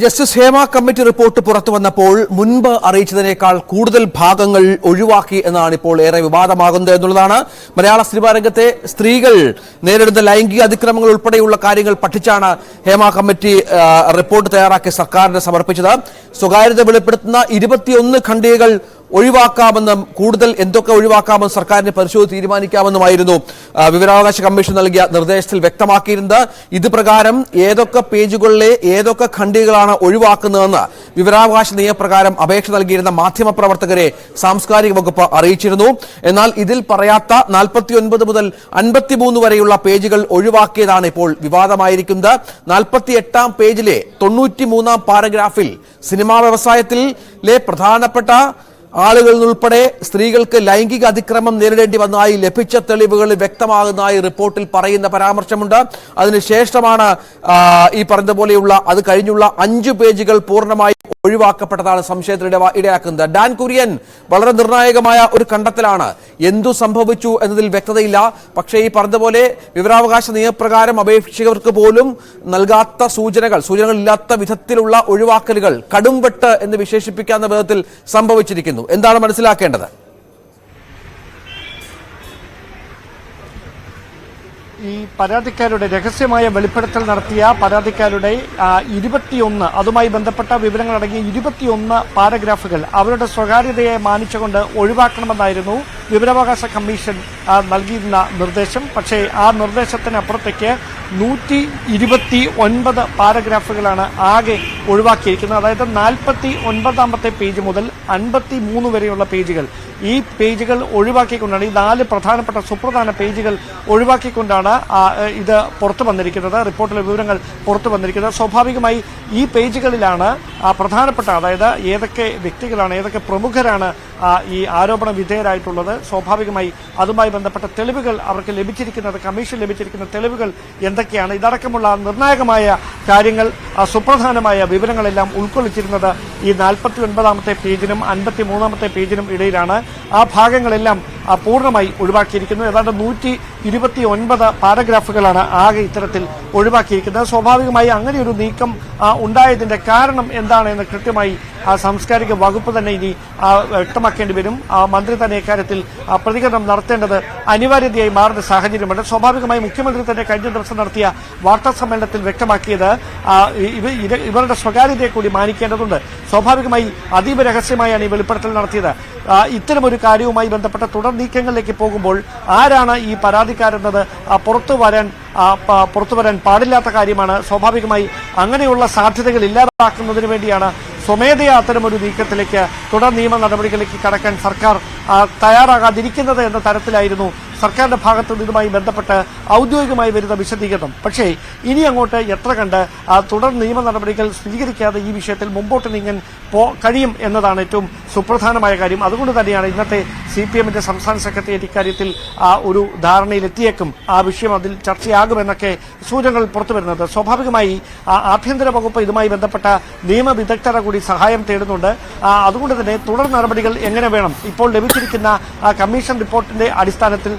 Justice Hema committee report പുറത്തു വന്നപ്പോൾ മുൻപ് അറിയിച്ചതിനേക്കാൾ കൂടുതൽ ഭാഗങ്ങൾ ഒഴിവാക്കി എന്നാണ് ഇപ്പോൾ ഏറെ വിവാദമാകുന്നത് എന്നുള്ളതാണ്. മലയാള സിനിമാ രംഗത്തെ സ്ത്രീകൾ നേരിടുന്ന ലൈംഗിക അതിക്രമങ്ങൾ ഉൾപ്പെടെയുള്ള കാര്യങ്ങൾ പഠിച്ചാണ് ഹേമ കമ്മിറ്റി റിപ്പോർട്ട് തയ്യാറാക്കി സർക്കാരിന് സമർപ്പിച്ചത്. സ്വകാര്യത വെളിപ്പെടുത്തുന്ന ഇരുപത്തിയൊന്ന് ഖണ്ഡികകൾ ഒഴിവാക്കാമെന്നും കൂടുതൽ എന്തൊക്കെ ഒഴിവാക്കാമെന്ന് സർക്കാരിന് പരിശോധിച്ച് തീരുമാനിക്കാമെന്നുമായിരുന്നു വിവരാവകാശ കമ്മീഷൻ നൽകിയ നിർദ്ദേശത്തിൽ വ്യക്തമാക്കിയിരുന്നത്. ഇത് പ്രകാരം ഏതൊക്കെ പേജുകളിലെ ഏതൊക്കെ ഖണ്ഡികളാണ് ഒഴിവാക്കുന്നതെന്ന് വിവരാവകാശ നിയമപ്രകാരം അപേക്ഷ നൽകിയിരുന്ന മാധ്യമപ്രവർത്തകരെ സാംസ്കാരിക വകുപ്പ് അറിയിച്ചിരുന്നു. എന്നാൽ ഇതിൽ പറയാത്ത നാൽപ്പത്തി ഒൻപത് മുതൽ അൻപത്തിമൂന്ന് വരെയുള്ള പേജുകൾ ഒഴിവാക്കിയതാണ് ഇപ്പോൾ വിവാദമായിരിക്കുന്നത്. നാൽപ്പത്തി എട്ടാം പേജിലെ തൊണ്ണൂറ്റി മൂന്നാം പാരഗ്രാഫിൽ സിനിമാ വ്യവസായത്തിലെ പ്രധാനപ്പെട്ട ആളുകളിൽ ഉൾപ്പെടെ സ്ത്രീകൾക്ക് ലൈംഗിക അതിക്രമം നേരിടേണ്ടി വന്നതായി ലഭിച്ച തെളിവുകൾ വ്യക്തമാകുന്നതായി റിപ്പോർട്ടിൽ പറയുന്ന പരാമർശമുണ്ട്. അതിനുശേഷമാണ് ഈ പറഞ്ഞതുപോലെയുള്ള അത് കഴിഞ്ഞുള്ള അഞ്ചു പേജുകൾ പൂർണമായി ഒഴിവാക്കപ്പെട്ടതാണ് സംശയത്തിന് ഇടയാക്കുന്നത്. ഡാൻ കുര്യൻ വളരെ നിർണായകമായ ഒരു കണ്ടെത്തലാണ്. എന്തു സംഭവിച്ചു എന്നതിൽ വ്യക്തതയില്ല. പക്ഷേ ഈ പറഞ്ഞതുപോലെ വിവരാവകാശ നിയമപ്രകാരം അപേക്ഷകർക്ക് പോലും നൽകാത്ത സൂചനകൾ സൂചനകൾ ഇല്ലാത്ത വിധത്തിലുള്ള ഒഴിവാക്കലുകൾ കടുംവെട്ട് എന്ന് വിശേഷിപ്പിക്കാവുന്ന വിധത്തിൽ സംഭവിച്ചിരിക്കുന്നു. എന്താണ് മനസ്സിലാക്കേണ്ടത്? ഈ പരാതിക്കാരുടെ രഹസ്യമായ വെളിപ്പെടുത്തൽ നടത്തിയ പരാതിക്കാരുടെ ഇരുപത്തിയൊന്ന് അതുമായി ബന്ധപ്പെട്ട വിവരങ്ങൾ അടങ്ങിയ ഇരുപത്തിയൊന്ന് പാരഗ്രാഫുകൾ അവരുടെ സ്വകാര്യതയെ മാനിച്ചുകൊണ്ട് ഒഴിവാക്കണമെന്നായിരുന്നു വിവരാവകാശ കമ്മീഷൻ നൽകിയിരുന്ന നിർദ്ദേശം. പക്ഷേ ആ നിർദ്ദേശത്തിനപ്പുറത്തേക്ക് നൂറ്റി ഇരുപത്തി ഒൻപത് പാരഗ്രാഫുകളാണ് ആകെ ഒഴിവാക്കിയിരിക്കുന്നത്. അതായത് നാൽപ്പത്തി ഒൻപതാമത്തെ പേജ് മുതൽ അൻപത്തി മൂന്ന് വരെയുള്ള പേജുകൾ. ഈ പേജുകൾ ഒഴിവാക്കിക്കൊണ്ടാണ് ഈ നാല് പ്രധാനപ്പെട്ട സുപ്രധാന പേജുകൾ ഒഴിവാക്കിക്കൊണ്ടാണ് ഇത് പുറത്തു വന്നിരിക്കുന്നത്. റിപ്പോർട്ടിലെ വിവരങ്ങൾ പുറത്തു വന്നിരിക്കുന്നത്. സ്വാഭാവികമായി ഈ പേജുകളിലാണ് പ്രധാനപ്പെട്ട അതായത് ഏതൊക്കെ വ്യക്തികളാണ് ഏതൊക്കെ പ്രമുഖരാണ് ഈ ആരോപണ വിധേയരായിട്ടുള്ളത്. സ്വാഭാവികമായി അതുമായി ബന്ധപ്പെട്ട തെളിവുകൾ അവർക്ക് ലഭിച്ചിരിക്കുന്നത് കമ്മീഷൻ ലഭിച്ചിരിക്കുന്ന തെളിവുകൾ എന്തൊക്കെയാണ്? ഇതടക്കമുള്ള നിർണായകമായ കാര്യങ്ങൾ സുപ്രധാനമായ വിവരങ്ങളെല്ലാം ഉൾക്കൊള്ളിച്ചിരുന്നത് ഈ നാൽപ്പത്തി ഒൻപതാമത്തെ പേജിനും അൻപത്തി മൂന്നാമത്തെ പേജിനും ഇടയിലാണ്. ആ ഭാഗങ്ങളെല്ലാം പൂർണമായി ഒഴിവാക്കിയിരിക്കുന്നു. ഏതാണ്ട് നൂറ്റി ഇരുപത്തി ഒൻപത് പാരഗ്രാഫുകളാണ് ആകെ ഇത്തരത്തിൽ ഒഴിവാക്കിയിരിക്കുന്നത്. സ്വാഭാവികമായി അങ്ങനെ ഒരു നീക്കം ഉണ്ടായതിന്റെ കാരണം എന്താണ് എന്ന് കൃത്യമായി ആ സാംസ്കാരിക വകുപ്പ് തന്നെ ഇനി വ്യക്തമാക്കേണ്ടി വരും. മന്ത്രി തന്നെ ഇക്കാര്യത്തിൽ പ്രതികരണം നടത്തേണ്ടത് അനിവാര്യതയായി മാറുന്ന സാഹചര്യമുണ്ട്. സ്വാഭാവികമായി മുഖ്യമന്ത്രി തന്നെ കഴിഞ്ഞ ദിവസം നടത്തിയ വാർത്താ സമ്മേളനത്തിൽ വ്യക്തമാക്കിയത് ഇവരുടെ സ്വകാര്യതയെ കൂടി മാനിക്കേണ്ടതുണ്ട്. സ്വാഭാവികമായി അതീവ രഹസ്യമായാണ് ഈ വെളിപ്പെടുത്തൽ നടത്തിയത്. ഇത്തരമൊരു കാര്യവുമായി ബന്ധപ്പെട്ട തുടർ നീക്കങ്ങളിലേക്ക് പോകുമ്പോൾ ആരാണ് ഈ പരാതിക്കാരെന്നത്? പുറത്തു വരാൻ പുറത്തു വരാൻ പാടില്ലാത്ത കാര്യമാണ്. സ്വാഭാവികമായി അങ്ങനെയുള്ള സാധ്യതകൾ ഇല്ലാതാക്കുന്നതിന് വേണ്ടിയാണ് സ്വമേധയാ അത്തരമൊരു നീക്കത്തിലേക്ക് തുടർ നിയമ നടപടികളിലേക്ക് കടക്കാൻ സർക്കാർ തയ്യാറാകാതിരിക്കുന്നത് എന്ന തരത്തിലായിരുന്നു സർക്കാരിന്റെ ഭാഗത്തു നിന്ന് ഇതുമായി ബന്ധപ്പെട്ട് ഔദ്യോഗികമായി വരുന്ന വിശദീകരണം. പക്ഷേ ഇനി അങ്ങോട്ട് എത്ര കണ്ട് തുടർ നിയമ നടപടികൾ സ്വീകരിക്കാതെ ഈ വിഷയത്തിൽ മുമ്പോട്ട് നീങ്ങാൻ കഴിയും എന്നതാണ് ഏറ്റവും സുപ്രധാനമായ കാര്യം. അതുകൊണ്ട് തന്നെയാണ് ഇന്നത്തെ സി പി എമ്മിന്റെ സംസ്ഥാന സെക്രട്ടേറിയറ്റ് ഇക്കാര്യത്തിൽ ആ ഒരു ധാരണയിലെത്തിയേക്കും. ആ വിഷയം അതിൽ ചർച്ചയാകുമെന്നൊക്കെ സൂചനകൾ പുറത്തു വരുന്നത് സ്വാഭാവികമായി ആഭ്യന്തര വകുപ്പ് ഇതുമായി ബന്ധപ്പെട്ട നിയമവിദഗ്ധരുടെ കൂടി സഹായം തേടുന്നുണ്ട്. അതുകൊണ്ട് തന്നെ തുടർ നടപടികൾ എങ്ങനെ വേണം? ഇപ്പോൾ ലഭിച്ചിരിക്കുന്ന കമ്മീഷൻ റിപ്പോർട്ടിന്റെ അടിസ്ഥാനത്തിൽ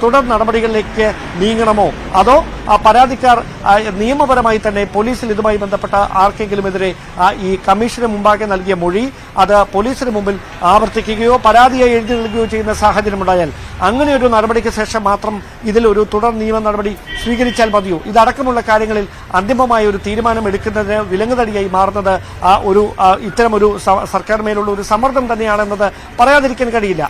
തുടർ നടപടികളിലേക്ക് നീങ്ങണമോ? അതോ ആ, പരാതിക്കാർ നിയമപരമായി തന്നെ പോലീസിൽ ഇതുമായി ബന്ധപ്പെട്ട ആർക്കെങ്കിലും എതിരെ ഈ കമ്മീഷന് മുമ്പാകെ നൽകിയ മൊഴി അത് പോലീസിന് മുമ്പിൽ ആവർത്തിക്കുകയോ പരാതിയായി എഴുതി നൽകുകയോ ചെയ്യുന്ന സാഹചര്യമുണ്ടായാൽ അങ്ങനെ ഒരു നടപടിക്ക് ശേഷം മാത്രം ഇതിൽ ഒരു തുടർ നിയമ നടപടി സ്വീകരിച്ചാൽ മതിയോ? ഇതടക്കമുള്ള കാര്യങ്ങളിൽ അന്തിമമായ ഒരു തീരുമാനം എടുക്കുന്നതിന് വിലങ്ങുതടിയായി മാറുന്നത് ആ ഒരു ഇത്തരം ഒരു സർക്കാർ മേലുള്ള ഒരു സമ്മർദ്ദം തന്നെയാണെന്നത് പറയാതിരിക്കാൻ കഴിയില്ല.